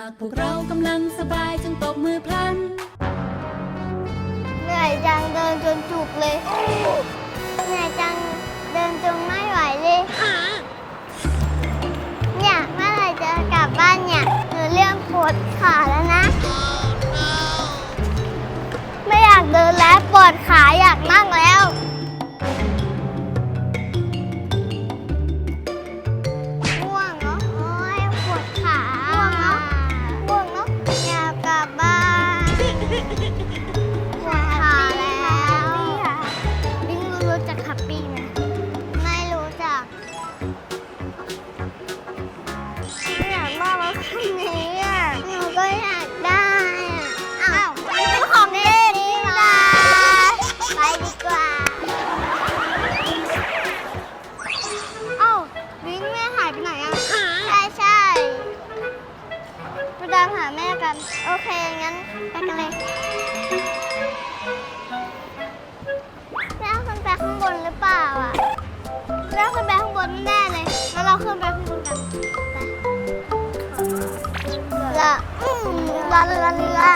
ากพวกเรากำลังสบายจงตบมือพลัน เหนื่อยจังเดินจนจุกเลย เหนื่อยจังเดินจนไม่ไหวเลยเนี่ยเมื่อไหร่จะกลับบ้านเนี่ยหนูเรื่องปวดขาแล้วนะ ไม่อยากเดินแล้วปวดขาอยากนั่งแล้ว กันเลยแม่ขึ้นไปข้างบนหรือเปล่าอะแม่ขึ้นไปข้างบนแน่เลยงั้นเราขึ้นไปข้างบนกันไปละอืมลาลาลาลา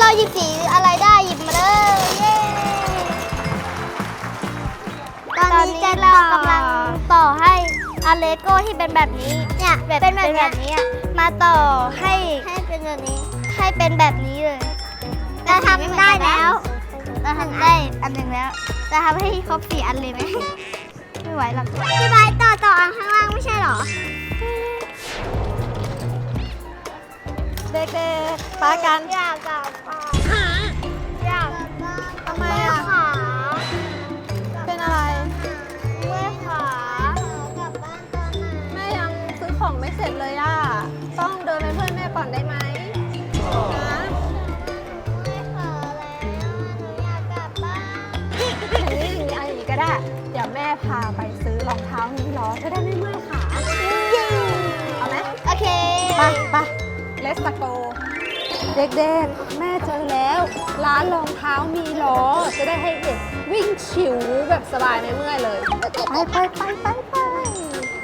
เราหยิบสีอะไรได้หยิบมาเลยเย้ตอนนี้จะเรากำลังต่อให้อาเลโก้ที่เป็นแบบนี้เนี่ยแบบเป็นแบบนี้อะมาต่อให้ให้เป็นแบบนี้ ให้เป็นแบบนี้เลยเราทำได้แล้วเราทำได้อันหนึ่งแล้วจะทำให้ครบสี่อันเลยไหมไม่ไหวหรอกพี่บายต่อต่ออันข้างล่างไม่ใช่เหรอ เด็กๆปากัน อยากกลับบ้านอยากกลับบ้านทำไมอะขาเป็นอะไร เมื่อยขากลับบ้านตอนไหนแม่ยังซื้อของไม่เสร็จเลยอะ ต้องเดินไปเพื่อนแม่ก่อนได้ไหมนะไม่ขอแล้วหนูอยากกลับบ้านอย่างนี้อย่างนี้เอาอย่างนี้ก็ได้ เดี๋ยวแม่พาไปซื้อรองเท้ามีล้อจะได้ไม่เมื่อ เลสโกเด็กๆ แม่เจอแล้ว ร้านรองเท้ามีล้อ จะได้ให้เด็กวิ่งฉิวแบบสบายไม่เมื่อยเลย ไปไปไปไปไป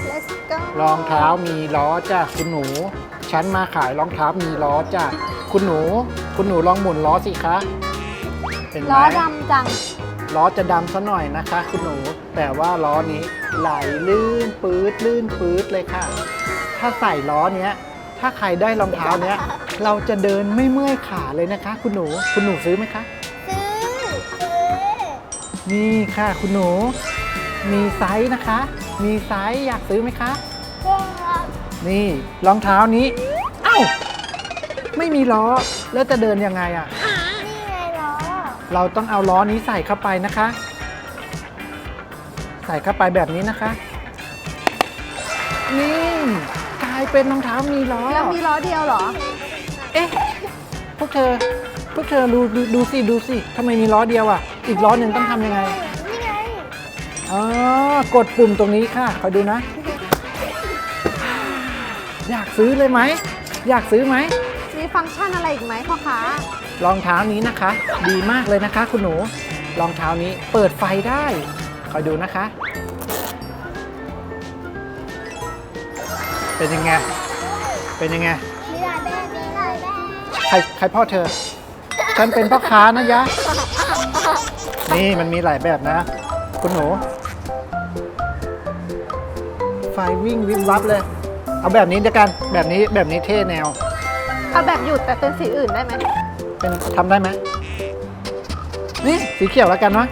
let's go รองเท้ามีล้อจ้ะคุณหนู ฉันมาขายรองเท้ามีล้อจ้ะคุณหนู คุณหนูลองหมุนล้อสิคะเห็นไหมล้อดำจัง ล้อจะดำซะหน่อยนะคะ คุณหนู แต่ว่าล้อนี้ไหลลื่นปื๊ดลื่นปื๊ดเลยค่ะ ถ้าใส่ล้อเนี้ย ถ้าใครได้รองเท้าเนี้ย เราจะเดินไม่เมื่อยขาเลยนะคะ คุณหนู คุณหนูซื้อไหมคะ ซื้อ ซื้อ นี่ค่ะคุณหนู มีไซส์นะคะ มีไซส์อยากซื้อไหมคะพวกเรานี่รองเท้านี้ เอ้า ไม่มีล้อ แล้วจะเดินยังไงอะ่ะ นี่ไงล้อ เราต้องเอาล้อนี้ใส่เข้าไปนะคะ ใส่เข้าไปแบบนี้นะคะ นี่กลายเป็นรองเท้ามีล้อ แล้วมีล้อเดียวเหรอ เอ๊ะ พวกเธอ พวกเธอดูดูดูสิดูสิทำไมมีล้อเดียวอะ อีกล้อหนึ่งต้องทำยังไง นี่ไงอ๋อ กดปุ่มตรงนี้ค่ะคอยดูนะ อยากซื้อเลยไหม อยากซื้อไหม มีฟังก์ชันอะไรอีกไหมพ่อค้ารองเท้านี้นะคะ ดีมากเลยนะคะ คุณหนู รองเท้านี้เปิดไฟได้ คอยดูนะคะ เป็นยังไง เป็นยังไง มีหลายแบบมีหลายแบบใครใครพ่อเธอ ฉันเป็นพ่อค้านะยะ นี่มันมีหลายแบบนะ คุณหนู ไฟวิ่งวิบวับเลย เอาแบบนี้เดียวกัน แบบนี้แบบนี้เท่แนว เอาแบบหยุดแต่เป็นสีอื่นได้ไหมเป็นทำได้ไหม นี่สีเขียวแล้วกันวะ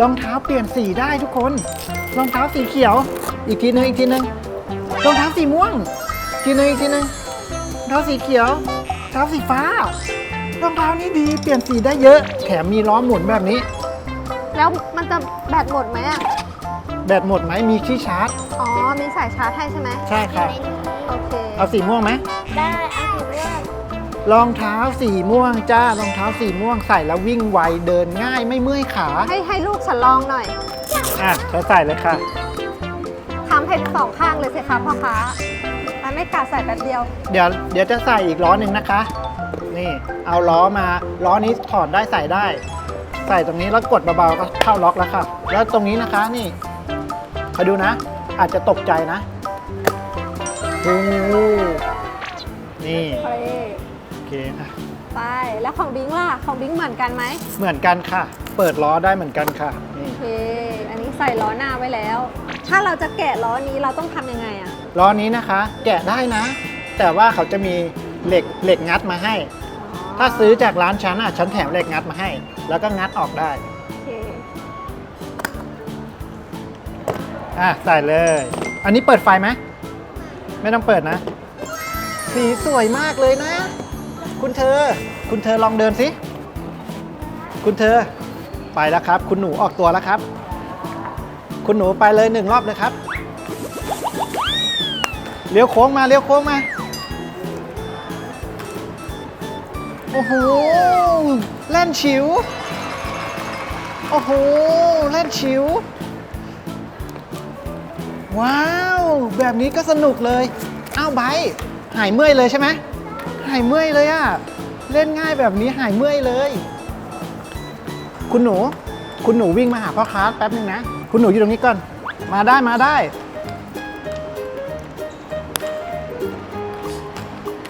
รองเท้าเปลี่ยนสีได้ทุกคน รองเท้าสีเขียว อีกทีนึงอีกทีนึง รองเท้าสีม่วงอีกทีนึงอีกทีนึงรองเท้าสีเขียวรองเท้าสีฟ้ารองเท้านี้ดีเปลี่ยนสีได้เยอะ แถมมีล้อหมุนแบบนี้ แล้วมันจะแบตหมดไหมอะ แบตหมดไหมมีที่ชาร์จ อ๋อ มีมีสายชาร์จให้ใช่ไหมใช่ค่ะโอเค เอาสีม่วงไหม ได้เอาถือเรื่องรองเท้าสีม่วงจ้ารองเท้าสีม่วงใส่แล้ววิ่งไวเดินง่ายไม่เมื่อยขา ให้ให้ลูกฉันลองหน่อย อะเธอใส่เลยค่ะ ทำให้สองข้างเลยสิคะพ่อค้ามันไม่กาใส่แป๊บเดียว เดี๋ยวเดี๋ยวจะใส่อีกล้อหนึ่งนะคะ นี่เอาล้อมาล้อนี้ถอดได้ใส่ได้ ใส่ตรงนี้แล้วกดเบาๆก็เข้าล็อกแล้วค่ะ แล้วตรงนี้นะคะนี่คอยดูนะ อาจจะตกใจนะโอ้นี่โอเคโอเคอะไปแล้วของบิงล่ะของบิงเหมือนกันไหมเหมือนกันค่ะ เปิดล้อได้เหมือนกันค่ะนี่โอเคอันนี้ใส่ล้อหน้าไว้แล้ว ถ้าเราจะแกะล้อนี้เราต้องทำยังไงอะล้อนี้นะคะ แกะได้นะ แต่ว่าเขาจะมีเหล็กเหล็กงัดมาให้ ถ้าซื้อจากร้านฉันอะฉันแถมเหล็กงัดมาให้ แล้วก็งัดออกได้โอเคอะใส่เลย อันนี้เปิดไฟไหมไม่ต้องเปิดนะ สีสวยมากเลยนะ คุณเธอ คุณเธอลองเดินสิ คุณเธอ ไปแล้วครับ คุณหนูออกตัวแล้วครับ คุณหนูไปเลยหนึ่งรอบเลยครับ เลี้ยวโค้งมาเลี้ยวโค้งมา โอ้โหเล่นฉิว โอ้โหเล่นฉิว ว้าว แบบนี้ก็สนุกเลย อ้าวไบหายเมื่อยเลยใช่ไหมหายเมื่อยเลยอะเล่นง่ายแบบนี้หายเมื่อยเลย คุณหนู คุณหนูวิ่งมาหาพ่อค้าแป๊บนึงนะ คุณหนูอยู่ตรงนี้ก่อน มาได้มาได้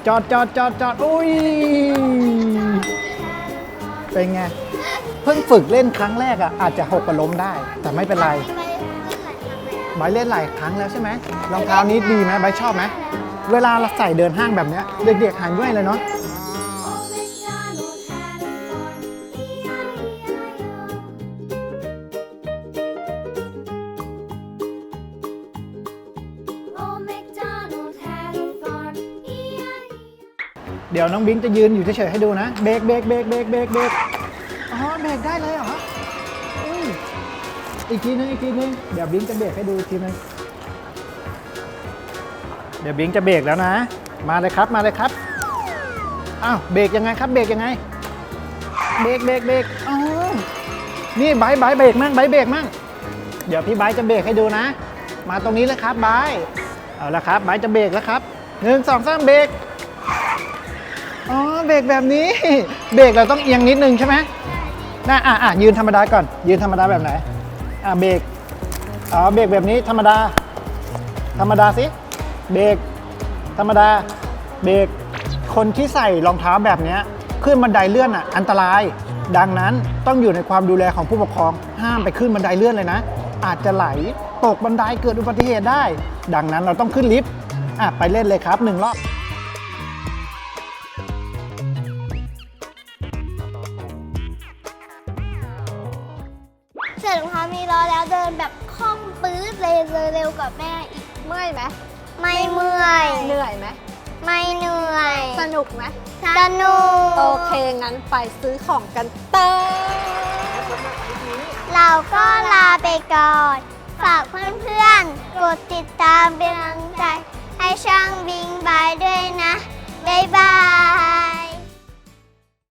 จอดจอดจอดจอดอุ้ย เป็นไง เพิ่งฝึกเล่นครั้งแรกอะอาจจะหกกระล้มได้ แต่ไม่เป็นไรไบร์ทเล่นหลายครั้งแล้วใช่ไหมรองเท้านี้ดีไหมไบร์ทชอบไหมเวลาเราใส่เดินห้างแบบเนี้ยเด็กๆหายเมื่อยเลยเนาะ เดี๋ยวน้องบิงจะยืนอยู่เฉยๆให้ดูนะ เบรกเบรกเบรกเบรกเบรกเบรกอ๋อเบรกได้เลยเหรออุ้ยอีกทีนึงอีกทีนึงเดี๋ยวบิงจะเบรกให้ดูอีกทีนึงเดี๋ยวบิงจะเบรกแล้วนะ มาเลยครับมาเลยครับอ้าวเบรกยังไงครับเบรกยังไง เบรกเบรกเบรกอ๋อนี่ไบร์ทไบร์ทเบรกมั่งไบร์ทเบรกมั่งเดี๋ยวพี่ไบร์ทจะเบรกให้ดูนะ มาตรงนี้เลยครับไบร์ทเอาละครับไบร์ทจะเบรกแล้วครับหนึ่งสองสามเบรก อ๋อเบรกแบบนี้ เบรกเราต้องเอียงนิดนึงใช่ไหมน่าอะอะยืนธรรมดาก่อน ยืนธรรมดาแบบไหน อะเบรกอ๋อเบรกแบบนี้ธรรมดา ธรรมดาสิ เบรกธรรมดา เบรกคนที่ใส่รองเท้าแบบเนี้ยขึ้นบันไดเลื่อนอะอันตราย ดังนั้นต้องอยู่ในความดูแลของผู้ปกครอง ห้ามไปขึ้นบันไดเลื่อนเลยนะ อาจจะไหลตกบันไดเกิดอุบัติเหตุได้ ดังนั้นเราต้องขึ้นลิฟต์อะไปเล่นเลยครับหนึ่งรอบ เลยเร็วกว่าแม่อีกเมื่อยไหมไม่เมื่อย เหนื่อยไหมไม่เหนื่อย สนุกไหมสนุก โอเคงั้นไปซื้อของกันเต้อเราก็ลาไปก่อน ฝากเพื่อนๆ กดติดตามเป็นกำลังใจ ให้ช่างบิงบายด้วยนะ บ๊ายบาย